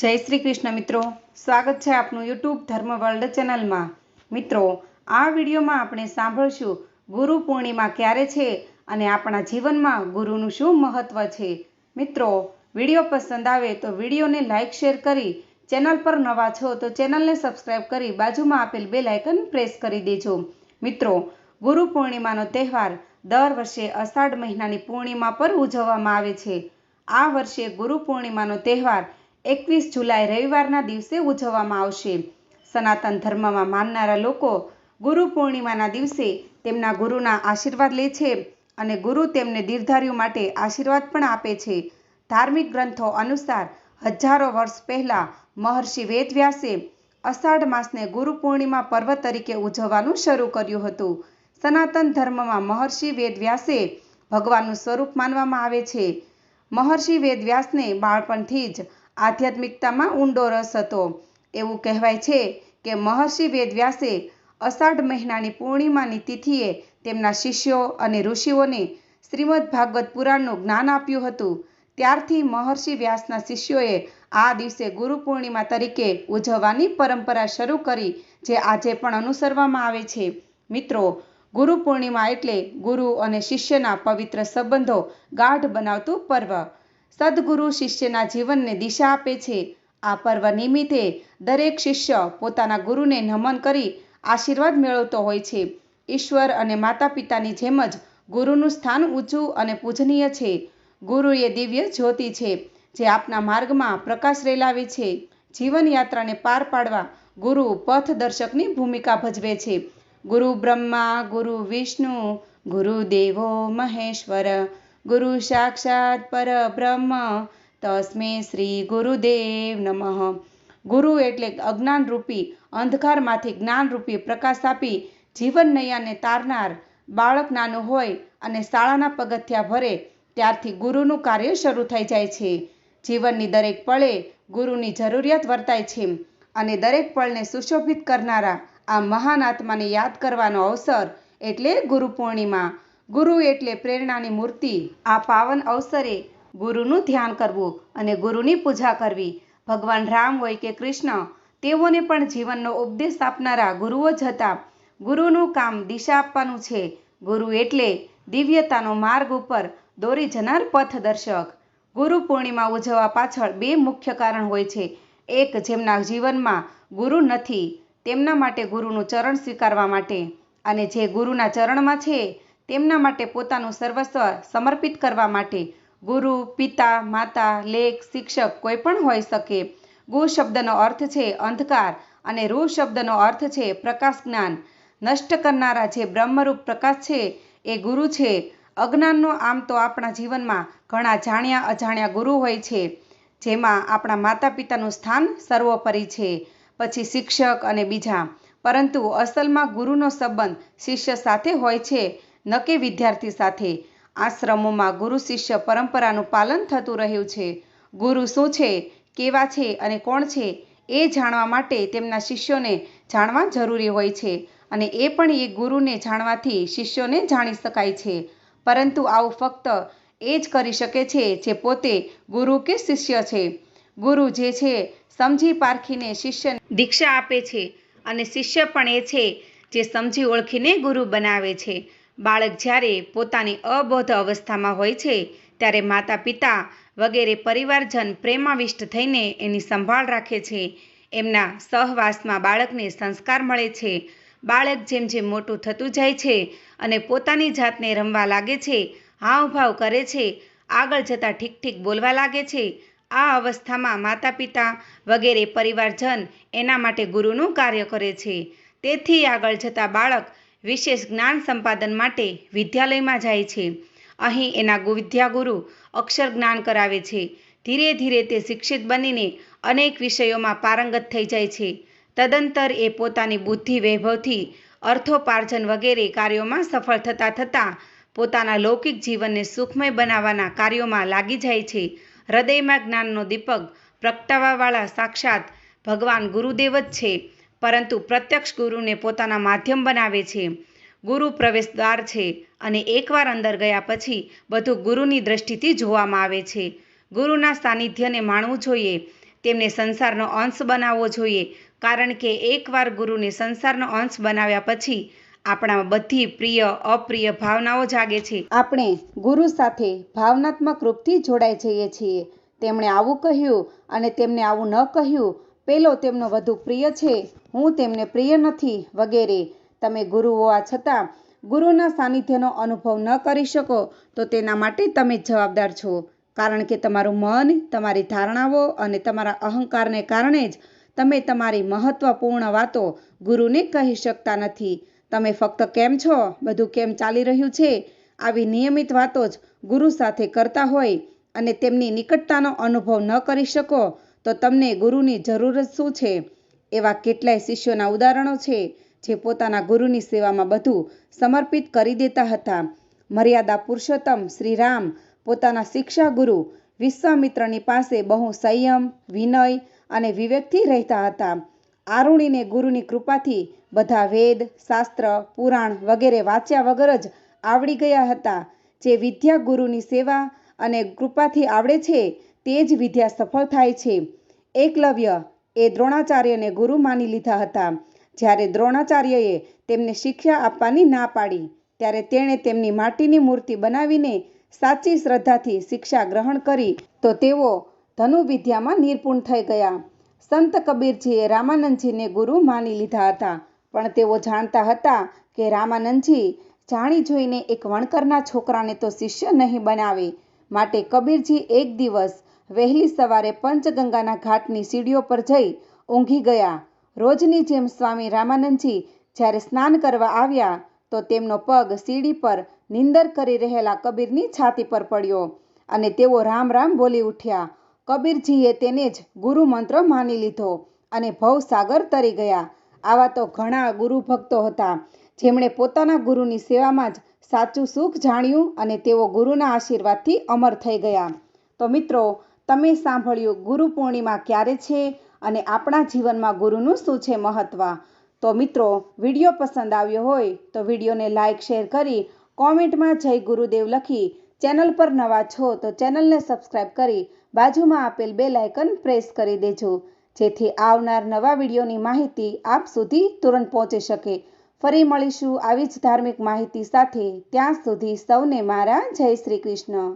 જય શ્રી કૃષ્ણ મિત્રો. સ્વાગત છે આપનું યુટ્યુબ ધર્મ વર્લ્ડ ચેનલમાં. મિત્રો, આ વિડીયોમાં આપણે સાંભળશું ગુરુ પૂર્ણિમા ક્યારે છે અને આપણા જીવનમાં ગુરુનું શું મહત્વ છે. મિત્રો, વીડિયો પસંદ આવે તો વિડીયોને લાઇક શેર કરી ચેનલ પર નવા છો તો ચેનલને સબસ્ક્રાઇબ કરી બાજુમાં આપેલ બે આઇકન પ્રેસ કરી દેજો. મિત્રો, ગુરુ પૂર્ણિમાનો તહેવાર દર વર્ષે અષાઢ મહિનાની પૂર્ણિમા પર ઉજવવામાં આવે છે. આ વર્ષે ગુરુ પૂર્ણિમાનો તહેવાર એકવીસ જુલાઈ રવિવારના દિવસે ઉજવવામાં આવશે. સનાતન ધર્મમાં માનનારા લોકો ગુરુ પૂર્ણિમાના દિવસે તેમના ગુરુના આશીર્વાદ લે છે અને ગુરુ તેમને દીર્ઘાયુ માટે આશીર્વાદ પણ આપે છે. ધાર્મિક ગ્રંથો અનુસાર હજારો વર્ષ પહેલાં મહર્ષિ વેદવ્યાસે અષાઢ માસને ગુરુ પૂર્ણિમા પર્વ તરીકે ઉજવવાનું શરૂ કર્યું હતું. સનાતન ધર્મમાં મહર્ષિ વેદવ્યાસે ભગવાનનું સ્વરૂપ માનવામાં આવે છે. મહર્ષિ વેદવ્યાસને બાળપણથી જ આધ્યાત્મિકતામાં ઊંડો રસ હતો. એવું કહેવાય છે કે મહર્ષિ વેદવ્યાસે અષાઢ મહિનાની પૂર્ણિમાની તિથિએ તેમના શિષ્યો અને ઋષિઓને શ્રીમદ્ ભાગવત પુરાણનું જ્ઞાન આપ્યું હતું. ત્યારથી મહર્ષિ વ્યાસના શિષ્યોએ આ દિવસે ગુરુ પૂર્ણિમા તરીકે ઉજવવાની પરંપરા શરૂ કરી, જે આજે પણ અનુસરવામાં આવે છે. મિત્રો, ગુરુ પૂર્ણિમા એટલે ગુરુ અને શિષ્યના પવિત્ર સંબંધો ગાઢ બનાવતું પર્વ. સદગુરુ શિષ્યના જીવનને દિશા આપે છે. આ પર્વ નિમિત્તે દરેક શિષ્ય પોતાના ગુરુને નમન કરી આશીર્વાદ મેળવતો હોય છે. ઈશ્વર અને માતા પિતાની જેમ જ ગુરુનું સ્થાન ઊંચું અને પૂજનીય છે. ગુરુ એ દિવ્ય જ્યોતિ છે, જે આપના માર્ગમાં પ્રકાશ રેલાવે છે. જીવનયાત્રાને પાર પાડવા ગુરુ પથદર્શકની ભૂમિકા ભજવે છે. ગુરુ બ્રહ્મા, ગુરુ વિષ્ણુ, ગુરુ દેવો મહેશ્વર ગુરુ સાક્ષાત પરબ્રહ્મ તસ્મે શ્રી ગુરુદેવ નમઃ ગુરુ એટલે અજ્ઞાનરૂપી અંધકારમાંથી જ્ઞાનરૂપી પ્રકાશ આપી જીવન નૈયાને તારનાર બાળક નાનું હોય અને શાળાના પગથિયા ભરે ત્યારથી ગુરુનું કાર્ય શરૂ થઈ જાય છે. જીવનની દરેક પળે ગુરુની જરૂરિયાત વર્તાય છે અને દરેક પળને સુશોભિત કરનારા આ મહાન આત્માને યાદ કરવાનો અવસર એટલે ગુરુ પૂર્ણિમા. ગુરુ એટલે પ્રેરણાની મૂર્તિ. આ પાવન અવસરે ગુરુનું ધ્યાન કરવું અને ગુરુની પૂજા કરવી. ભગવાન રામ હોય કે કૃષ્ણ, તેઓને પણ જીવનનો ઉપદેશ આપનારા ગુરુઓ જ હતા. ગુરુનું કામ દિશા આપવાનું છે. ગુરુ એટલે દિવ્યતાનો માર્ગ ઉપર દોરી જનાર પથદર્શક ગુરુ પૂર્ણિમા ઉજવવા પાછળ બે મુખ્ય કારણ હોય છે. એક, જેમના જીવનમાં ગુરુ નથી, તેમના માટે ગુરુનું ચરણ સ્વીકારવા માટે. અને જે ગુરુના ચરણમાં છે તેમના માટે પોતાનું સર્વસ્વ સમર્પિત કરવા માટે ગુરુ, પિતા, માતા, લેખ, શિક્ષક કોઈ પણ હોઈ શકે. ગુ શબ્દનો અર્થ છે અંધકાર અને રૂ શબ્દનો અર્થ છે પ્રકાશ જ્ઞાન. નષ્ટ કરનારા જે બ્રહ્મરૂપ પ્રકાશ છે એ ગુરુ છે. અજ્ઞાનનો આમ તો આપણા જીવનમાં ઘણા જાણ્યા અજાણ્યા ગુરુ હોય છે, જેમાં આપણા માતા પિતાનું સ્થાન સર્વોપરી છે, પછી શિક્ષક અને બીજા. પરંતુ અસલમાં ગુરુનો સંબંધ શિષ્ય સાથે હોય છે ન કે વિદ્યાર્થી સાથે. આશ્રમોમાં ગુરુ શિષ્ય પરંપરાનું પાલન થતું રહ્યું છે. ગુરુ શું છે, કેવા છે અને કોણ છે, એ જાણવા માટે તેમના શિષ્યોને જાણવા જરૂરી હોય છે અને એ પણ એ ગુરુને જાણવાથી શિષ્યોને જાણી શકાય છે. પરંતુ આવું ફક્ત એ જ કરી શકે છે જે પોતે ગુરુ કે શિષ્ય છે. ગુરુ જે છે, સમજી પારખીને શિષ્યને દીક્ષા આપે છે અને શિષ્ય પણ એ છે જે સમજી ઓળખીને ગુરુ બનાવે છે. બાળક જ્યારે પોતાની અબોધ અવસ્થામાં હોય છે, ત્યારે માતા પિતા વગેરે પરિવારજન પ્રેમાવિષ્ટ થઈને એની સંભાળ રાખે છે. એમના સહવાસમાં બાળકને સંસ્કાર મળે છે. બાળક જેમ જેમ મોટું થતું જાય છે અને પોતાની જાતને રમવા લાગે છે, હાવભાવ કરે છે, આગળ જતાં ઠીક ઠીક બોલવા લાગે છે, આ અવસ્થામાં માતા પિતા વગેરે પરિવારજન એના માટે ગુરુનું કાર્ય કરે છે. તેથી આગળ જતાં બાળક વિશેષ જ્ઞાન સંપાદન માટે વિદ્યાલયમાં જાય છે. અહીં એના વિદ્યાગુરુ અક્ષર જ્ઞાન કરાવે છે. ધીરે ધીરે તે શિક્ષિત બનીને અનેક વિષયોમાં પારંગત થઈ જાય છે. તદંતર એ પોતાની બુદ્ધિ વૈભવથી અર્થોપાર્જન વગેરે કાર્યોમાં સફળ થતાં થતાં પોતાના લૌકિક જીવનને સુખમય બનાવવાના કાર્યોમાં લાગી જાય છે. હૃદયમાં જ્ઞાનનો દીપક પ્રગટાવવાવાળા સાક્ષાત ભગવાન ગુરુદેવ જ છે. પરંતુ પ્રત્યક્ષ ગુરુને પોતાના માધ્યમ બનાવે છે. ગુરુ પ્રવેશ દ્વાર છે અને એકવાર અંદર ગયા પછી બધું ગુરુની દ્રષ્ટિથી જોવામાં આવે છે. ગુરુના સાનિધ્યને માણવું જોઈએ. તેમને સંસારનો અંશ બનાવવો જોઈએ. કારણ કે એકવાર ગુરુને સંસારનો અંશ બનાવ્યા પછી આપણામાં બધી પ્રિય, અપ્રિય ભાવનાઓ જાગે છે. આપણે ગુરુ સાથે ભાવનાત્મક રૂપથી જોડાઈ જઈએ છીએ. તેમણે આવું કહ્યું અને તેમને આવું ન કહ્યું પેલો તેમનો વધુ પ્રિય છે. હું તેમને પ્રિય નથી વગેરે. તમે ગુરુ હોવા છતાં ગુરુના સાનિધ્યનો અનુભવ ન કરી શકો તો તેના માટે તમે જવાબદાર છો. કારણ કે તમારું મન, તમારી ધારણાઓ અને તમારા અહંકારને કારણે જ તમે તમારી મહત્વપૂર્ણ વાતો ગુરુને કહી શકતા નથી. તમે ફક્ત કેમ છો? બધું કેમ ચાલી રહ્યું છે? આવી નિયમિત વાતો જ ગુરુ સાથે કરતા હોય અને તેમની નિકટતાનો અનુભવ ન કરી શકો તો તમને ગુરુની જરૂર જ શું છે? એવા કેટલાય શિષ્યોના ઉદાહરણો છે, જે પોતાના ગુરુની સેવામાં બધું સમર્પિત કરી દેતા હતા. મર્યાદા પુરુષોત્તમ શ્રી રામ પોતાના શિક્ષા ગુરુ વિશ્વામિત્રની પાસે બહુ સંયમ, વિનય અને વિવેકથી રહેતા હતા. આરુણીને ગુરુની કૃપાથી બધા વેદ, શાસ્ત્ર, પુરાણ વગેરે વાંચ્યા વગર જ આવડી ગયા હતા. જે વિદ્યા ગુરુની સેવા અને કૃપાથી આવડે છે તે જ વિદ્યા સફળ થાય છે. એકલવ્ય એ દ્રોણાચાર્યને ગુરુ માની લીધા હતા. જ્યારે દ્રોણાચાર્યએ તેમને શિક્ષા આપવાની ના પાડી, ત્યારે તેણે તેમની માટીની મૂર્તિ બનાવીને સાચી શ્રદ્ધાથી શિક્ષા ગ્રહણ કરી, તો તેઓ ધનુવિદ્યામાં નિપુણ થઈ ગયા. સંત કબીરજીએ રામાનંદજીને ગુરુ માની લીધા હતા, પણ તેઓ જાણતા હતા કે રામાનંદજી જાણી જોઈને એક વણકરના છોકરાને તો શિષ્ય નહીં બનાવે. માટે કબીરજી એક દિવસ વહેલી સવારે પંચગંગાના ઘાટની સીડીઓ પર જઈ ઊંઘી ગયા. રોજની જેમ સ્વામી રામાનંદજી જ્યારે સ્નાન કરવા આવ્યા, તો તેમનો પગ સીડી પર નિંદર કરી રહેલા કબીરની છાતી પર પડ્યો અને તેઓ રામ રામ બોલી ઉઠ્યા. કબીરજીએ તેને જ ગુરુ મંત્ર માની લીધો અને ભવસાગર તરી ગયા. આવા તો ઘણા ગુરુ ભક્તો હતા, જેમણે પોતાના ગુરુની સેવામાં જ સાચું સુખ જાણ્યું અને તેઓ ગુરુના આશીર્વાદથી અમર થઈ ગયા. તો મિત્રો તમે સાંભળ્યું, ગુરુ પૂર્ણિમા ક્યારે છે અને આપણા જીવનમાં ગુરુનું શું છે મહત્વ? તો મિત્રો, વીડિયો પસંદ આવ્યો હોય તો વિડીયોને લાઇક શેર કરી, કોમેન્ટમાં જય ગુરુદેવ લખી, ચેનલ પર નવા છો તો ચેનલને સબસ્ક્રાઈબ કરી, બાજુમાં આપેલ બે લાયકન પ્રેસ કરી દેજો, જેથી આવનાર નવા વિડીયોની માહિતી આપ સુધી તુરંત પહોંચી શકે. ફરી મળીશું આવી જ ધાર્મિક માહિતી સાથે. ત્યાં સુધી સૌને મારા જય શ્રી કૃષ્ણ.